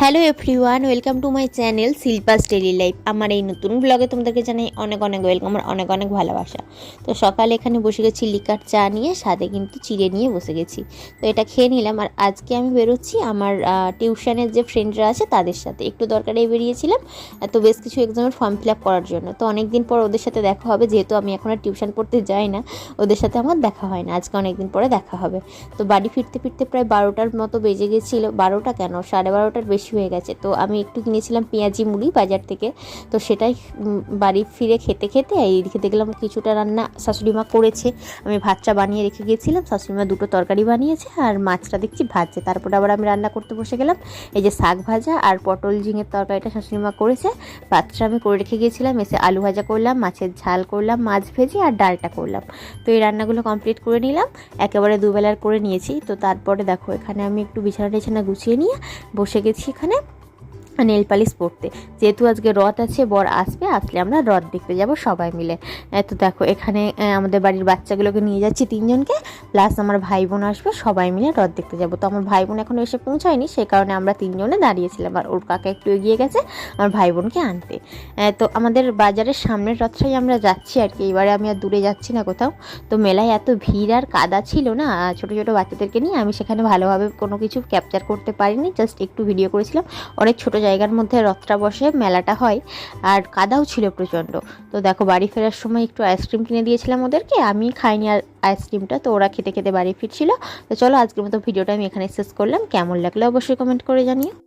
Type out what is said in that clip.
Hello everyone welcome to my channel Shilpa's daily life আমার এই নতুন ব্লগে তোমাদেরকে জানাই অনেক অনেক ওয়েলকাম আর অনেক অনেক ভালোবাসা। তো সকালে এখানে বসে গেছি লিকার চা নিয়ে, সাথে কিন্তু চিড়ে নিয়ে বসে গেছি। তো এটা খেয়ে নিলাম আর আজকে আমি বেরোচ্ছি আমার টিউশনের যে ফ্রেন্ডরা আছে তাদের সাথে। একটু দরকারে বেরিয়েছিলাম তো বেশ কিছু এক্সামের ফর্ম ফিল আপ করার জন্য। তো অনেক দিন পর ওদের সাথে দেখা হবে, যেহেতু আমি এখন আর টিউশন পড়তে যাই না, ওদের সাথে আমার দেখা হয় না। আজকে অনেক দিন পরে দেখা হবে। তো বাড়ি ফিরতে ফিরতে প্রায় বারোটার মতো বেজে গেছিল। বারোটা কেন? সাড়ে বারোটার বেশি হয়ে গেছে। তো আমি একটু কিনেছিলাম পেঁয়াজি মুড়ি বাজার থেকে। তো সেটাই বাড়ি ফিরে খেতে খেতে এইদিকে দেখলাম কিছুটা রান্না। শাশুড়ি মা করেছে। আমি ভাতটা বানিয়ে রেখে গেছিলাম শাশুড়ি মা দুটো তরকারি বানিয়েছে আর মাছটা দেখছি ভাজছে। তারপরে আবার আমি রান্না করতে বসে গেলাম। এই যে শাক ভাজা আর পটল ঝিঙের তরকারিটা শাশুড়ি মা করেছে। ভাতটা আমি করে রেখে গেছিলাম এসে আলু ভাজা করলাম, মাছের ঝাল করলাম, মাছ ভেজে আর ডালটা করলাম। তো এই রান্নাগুলো কমপ্লিট করে নিলাম। একেবারে দুবেলার করে নিয়েছি। তো তারপরে দেখো, এখানে আমি একটু বিছানা টিছানা গুছিয়ে নিয়ে বসে গেছি এখানে নেল পালিশ পরতে। যেহেতু আজকে রথ আছে, বর আসবে, আসলে আমরা রথ দেখতে যাব সবাই মিলে। তো দেখো, এখানে আমাদের বাড়ির বাচ্চাগুলোকে নিয়ে যাচ্ছি তিনজনকে। প্লাস আমার ভাই বোন আসবে, সবাই মিলে রথ দেখতে যাব। তো আমার ভাই বোন এখনও এসে পৌঁছায়নি সেই কারণে আমরা তিনজনে দাঁড়িয়েছিলাম আর ওর কাকা একটু এগিয়ে গেছে আমার ভাই বোনকে আনতে তো আমাদের বাজারের সামনের রথটাই আমরা যাচ্ছি আর কি। এবারে আমি আর দূরে যাচ্ছি না কোথাও। তো মেলায় এত ভিড় আর কাদা ছিল না ছোটো ছোটো বাচ্চাদেরকে নিয়ে। আমি সেখানে ভালোভাবে কোনো কিছু ক্যাপচার করতে পারিনি জাস্ট একটু ভিডিও করেছিলাম। অনেক ছোট জায়গার মধ্যে রথটা বসে মেলাটা হয় আর কাদাও ছিল প্রচণ্ড। তো দেখো, বাড়ি ফেরার সময় একটু আইসক্রিম কিনে দিয়েছিলাম ওদেরকে আমি খাইনি আর আইসক্রিমটা তো ওরা খেতে খেতে বাড়ি ফিরছিল। তো চলো, আজকের মতো ভিডিওটা আমি এখানে শেষ করলাম। কেমন লাগল অবশ্যই কমেন্ট করে জানিও।